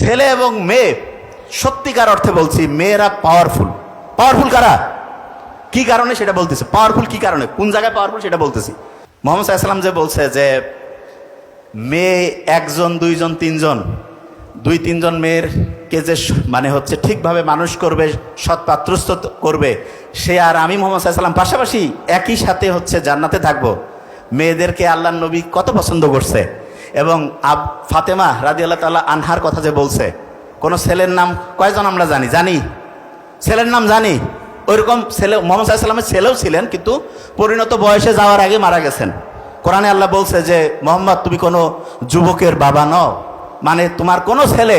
ছেলে এবং মেয়ে, সত্যিকার অর্থে বলছি মেয়েরা পাওয়ারফুল পাওয়ারফুল কারা? কি কারণে সেটা বলতেছে? পাওয়ারফুল কি কারণে? কোন জায়গায় পাওয়ারফুল সেটা বলতেছি? মোহাম্মদ সাল্লাম যে বলছে যে, মেয়ে একজন, দুইজন, তিনজন, দুই, তিনজন মেয়ের কে যে মানে হচ্ছে ঠিকভাবে মানুষ করবে, সৎ পাত্রস্থ করবে, সে আর আমি মোহাম্মদ সাল্লাম পাশাপাশি একই সাথে হচ্ছে জান্নাতে থাকব। মেয়েদেরকে আল্লাহ নবী কত পছন্দ করছে? এবং আব ফাতেমা রাজি আল্লাহ তাল্লাহ আনহার কথা যে বলছে, কোনো ছেলের নাম কয়জন আমরা জানি? জানি। ছেলের নাম জানি। ওইরকম ছেলে, মোহাম্মদ সাল্লামের ছেলেও ছিলেন, কিন্তু পরিণত বয়সে যাওয়ার আগে মারা গেছেন। কোরআনে আল্লাহ বলছে যে, মোহাম্মদ, তুমি কোনো যুবকের বাবা নও। মানে তোমার কোনো ছেলে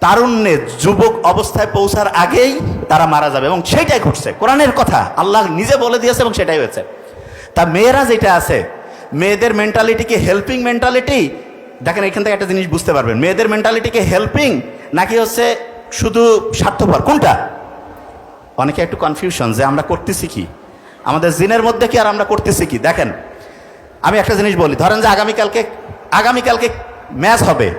তারুণ্যে যুবক অবস্থায় পৌঁছার আগেই তারা মারা যাবে, এবং সেটাই ঘটছে। কোরআনের কথা আল্লাহ নিজে বলে দিয়েছে এবং সেটাই হয়েছে। তা মেয়েরা যেটা আছে মেয়েদের মেন্টালিটি কি হেল্পিং মেন্টালিটি দেখেন এখান থেকে একটা জিনিস বুঝতে পারবেন। মেয়েদের মেন্টালিটি কি হেল্পিং নাকি হচ্ছে শুধু স্বার্থপর? কোনটা? অনেকে একটু কনফিউশন যে আমরা করতেছি কি? আমাদের জিনের মধ্যে কি আর আমরা করতেছি কি? দেখেন, আমি একটা জিনিস বলি। ধরেন যে আগামীকালকে আগামীকালকে ম্যাচ হবে।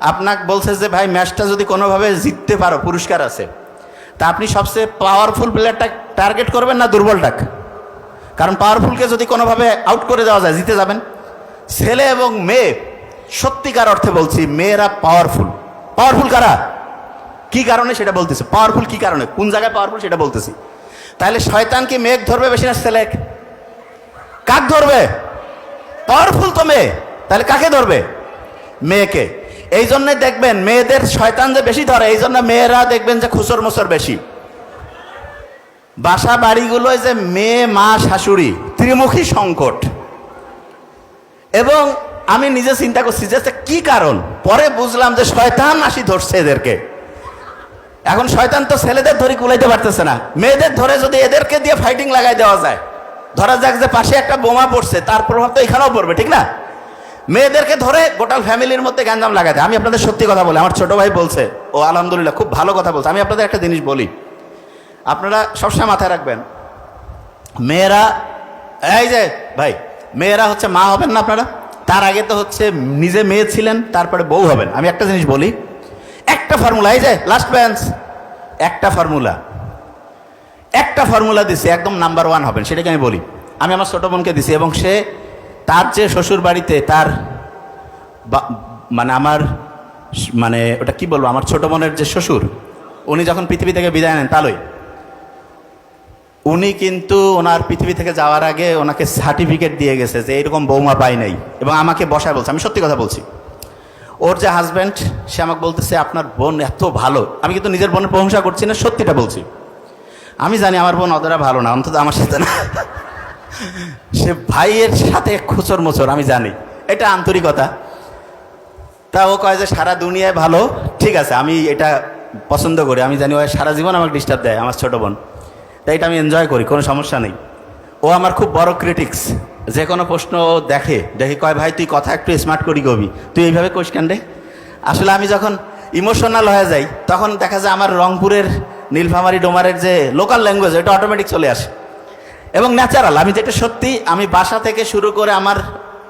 আপনাকে বলছে যে, ভাই ম্যাচটা যদি কোনোভাবে জিততে পারো, পুরস্কার আছে, তা আপনি সবচেয়ে পাওয়ারফুল প্লেয়ারটা টার্গেট করবেন না দুর্বলটাক? কারণ পাওয়ারফুলকে যদি কোনোভাবে আউট করে দেওয়া যায়, জিতে যাবেন। ছেলে এবং মেয়ে, সত্যিকার অর্থে বলছি, মেয়েরা পাওয়ারফুল পাওয়ারফুল কারা? কি কারণে সেটা বলতেছি? পাওয়ারফুল কি কারণে? কোন জায়গায় পাওয়ারফুল সেটা বলতেছি। তাহলে শয়তান কি মেঘ ধরবে বেশি না ছেলে? কাক ধরবে? পাওয়ারফুল তো মেয়ে। তাহলে কাকে ধরবে? মেয়েকে। এই জন্যে দেখবেন, মেয়েদের শয়তান যে বেশি ধরে, এই জন্য মেয়েরা দেখবেন যে খুচর মুসর বেশি। বাসা বাড়িগুলোয় যে মেয়ে, মা, শাশুড়ি, ত্রিমুখী সংকট। এবং আমি নিজে চিন্তা করছি যে কি কারণ? পরে বুঝলাম যে শয়তান আসি ধরছে এদেরকে। এখন শয়তান তো ছেলেদের ধরে কুলাইতে পারতেছে না। মেয়েদের ধরে যদি এদেরকে দিয়ে ফাইটিং লাগাই দেওয়া যায়, ধরা যাক যে পাশে একটা বোমা পড়ছে, তার প্রভাব তো এখানেও পড়বে, ঠিক না? মেয়েদেরকে ধরে গোটাল ফ্যামিলির মধ্যে গ্যাঞ্জাম দেয় আমি আপনাদের সত্যি কথা বলি, আমার ছোট ভাই বলছে, ও আলহামদুলিল্লাহ, খুব ভালো কথা বলছে। আমি আপনাদের একটা জিনিস বলি আপনারা সবসময় মাথায় রাখবেন। মেয়েরা, এই যে, ভাই, মেয়েরা হচ্ছে মা হবেন না আপনারা? তার আগে তো হচ্ছে নিজে মেয়ে ছিলেন, তারপরে বউ হবেন। আমি একটা জিনিস বলি, একটা ফর্মুলা, এই যে লাস্ট বেঞ্চ একটা ফর্মুলা। একটা ফর্মুলা দিছে, একদম নাম্বার ওয়ান হবেন, সেটাকে আমি বলি। আমি আমার ছোট বোনকে দিছি, এবং সে তার যে শ্বশুর বাড়িতে তার মানে আমার মানে ওটা কি বলব, আমার ছোট বোনের যে শ্বশুর, উনি যখন পৃথিবী থেকে বিদায় নেন, তালই। উনি কিন্তু ওনার পৃথিবী থেকে যাওয়ার আগে ওনাকে সার্টিফিকেট দিয়ে গেছে যে এরকম বৌমা পাই নাই এবং আমাকে বসায় বলছে, আমি সত্যি কথা বলছি। ওর যে হাজব্যান্ড সে আমাকে বলতেছে, আপনার বোন এত ভালো। আমি কিন্তু নিজের বোনের প্রশংসা করছি না, সত্যিটা বলছি। আমি জানি আমার বোন অতটা ভালো না, অন্তত আমার সাথে না। সে ভাইয়ের সাথে খুচর মোচর আমি জানি। এটা আন্তরিকতা। তা ও কয় যে, সারা দুনিয়ায় ভালো, ঠিক আছে, আমি এটা পছন্দ করি। আমি জানি ও সারা জীবন আমাকে ডিস্টার্ব দেয়, আমার ছোট বোন। তাই এটা আমি এনজয় করি, কোনো সমস্যা নেই। ও আমার খুব বড় ক্রিটিক্স যে কোনো প্রশ্ন দেখে দেখে কয়, ভাই, তুই কথা একটু স্মার্ট করি কবি। তুই এইভাবে কোষ রে? আসলে আমি যখন ইমোশনাল হয়ে যাই, তখন দেখা যায় আমার রংপুরের নীলফামারি ডোমারের যে লোকাল ল্যাঙ্গুয়েজ এটা অটোমেটিক চলে আসে। এবং ন্যাচারাল আমি যেটা সত্যি, আমি বাসা থেকে শুরু করে আমার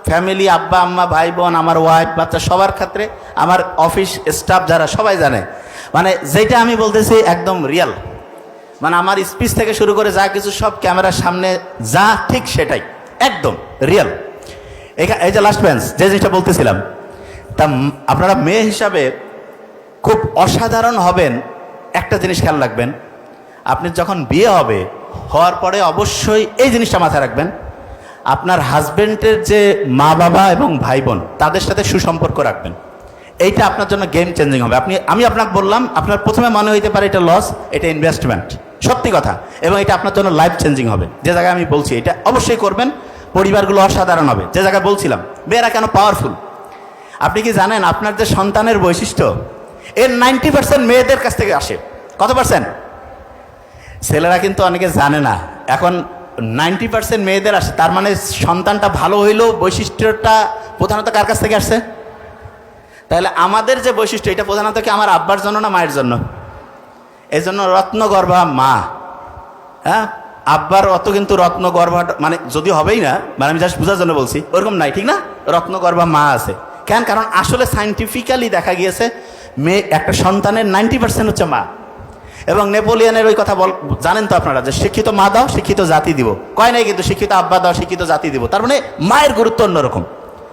ফ্যামিলি আব্বা, আম্মা, ভাই, বোন, আমার ওয়াইফ বাচ্চা সবার ক্ষেত্রে, আমার অফিস স্টাফ যারা সবাই জানে। মানে যেটা আমি বলতেছি একদম রিয়েল মানে আমার স্পিচ থেকে শুরু করে যা কিছু সব ক্যামেরার সামনে যা ঠিক সেটাই, একদম রিয়েল এই যে লাস্ট বেঞ্চ যে জিনিসটা বলতেছিলাম, তা আপনারা মেয়ে হিসাবে খুব অসাধারণ হবেন, একটা জিনিস খেয়াল রাখবেন, আপনি যখন বিয়ে হবে, হওয়ার পরে অবশ্যই এই জিনিসটা মাথায় রাখবেন, আপনার হাজবেন্ডের যে মা বাবা এবং ভাই বোন তাদের সাথে সুসম্পর্ক রাখবেন। এইটা আপনার জন্য গেম চেঞ্জিং হবে। আপনি আমি আপনাকে বললাম, আপনার প্রথমে মনে হইতে পারে এটা লস এটা ইনভেস্টমেন্ট সত্যি কথা। এবং এটা আপনার জন্য লাইফ চেঞ্জিং হবে। যে জায়গায় আমি বলছি, এটা অবশ্যই করবেন। পরিবারগুলো অসাধারণ হবে। যে জায়গায় বলছিলাম, মেয়েরা কেন পাওয়ারফুল আপনি কি জানেন, আপনার যে সন্তানের বৈশিষ্ট্য, এর নাইনটি পার্সেন্ট মেয়েদের কাছ থেকে আসে। কত পার্সেন্ট ছেলেরা কিন্তু অনেকে জানে না। এখন নাইনটি পার্সেন্ট মেয়েদের আসে। তার মানে সন্তানটা ভালো হইলেও বৈশিষ্ট্যটা প্রধানত কার কাছ থেকে আসছে তাহলে আমাদের যে বৈশিষ্ট্য, এটা প্রধানত কি আমার আব্বার জন্য না মায়ের জন্য? এই জন্য রত্নগর্ভা মা। হ্যাঁ? আব্বার অত কিন্তু রত্নগর্ভা মানে যদি হবেই না মানে আমি জাস্ট বোঝার জন্য বলছি, ওরকম নাই, ঠিক না? রত্নগর্ভা মা আছে। কেন? কারণ আসলে সাইন্টিফিক্যালি দেখা গিয়েছে, মেয়ে, একটা সন্তানের নাইনটি পার্সেন্ট হচ্ছে মা। এবং নেপোলিয়ানের ওই কথা বল জানেন তো আপনারা যে শিক্ষিত মা দাও, শিক্ষিত জাতি দিব। কয় নাই কিন্তু শিক্ষিত আব্বা দাও, শিক্ষিত জাতি দিব। তার মানে মায়ের গুরুত্ব অন্যরকম।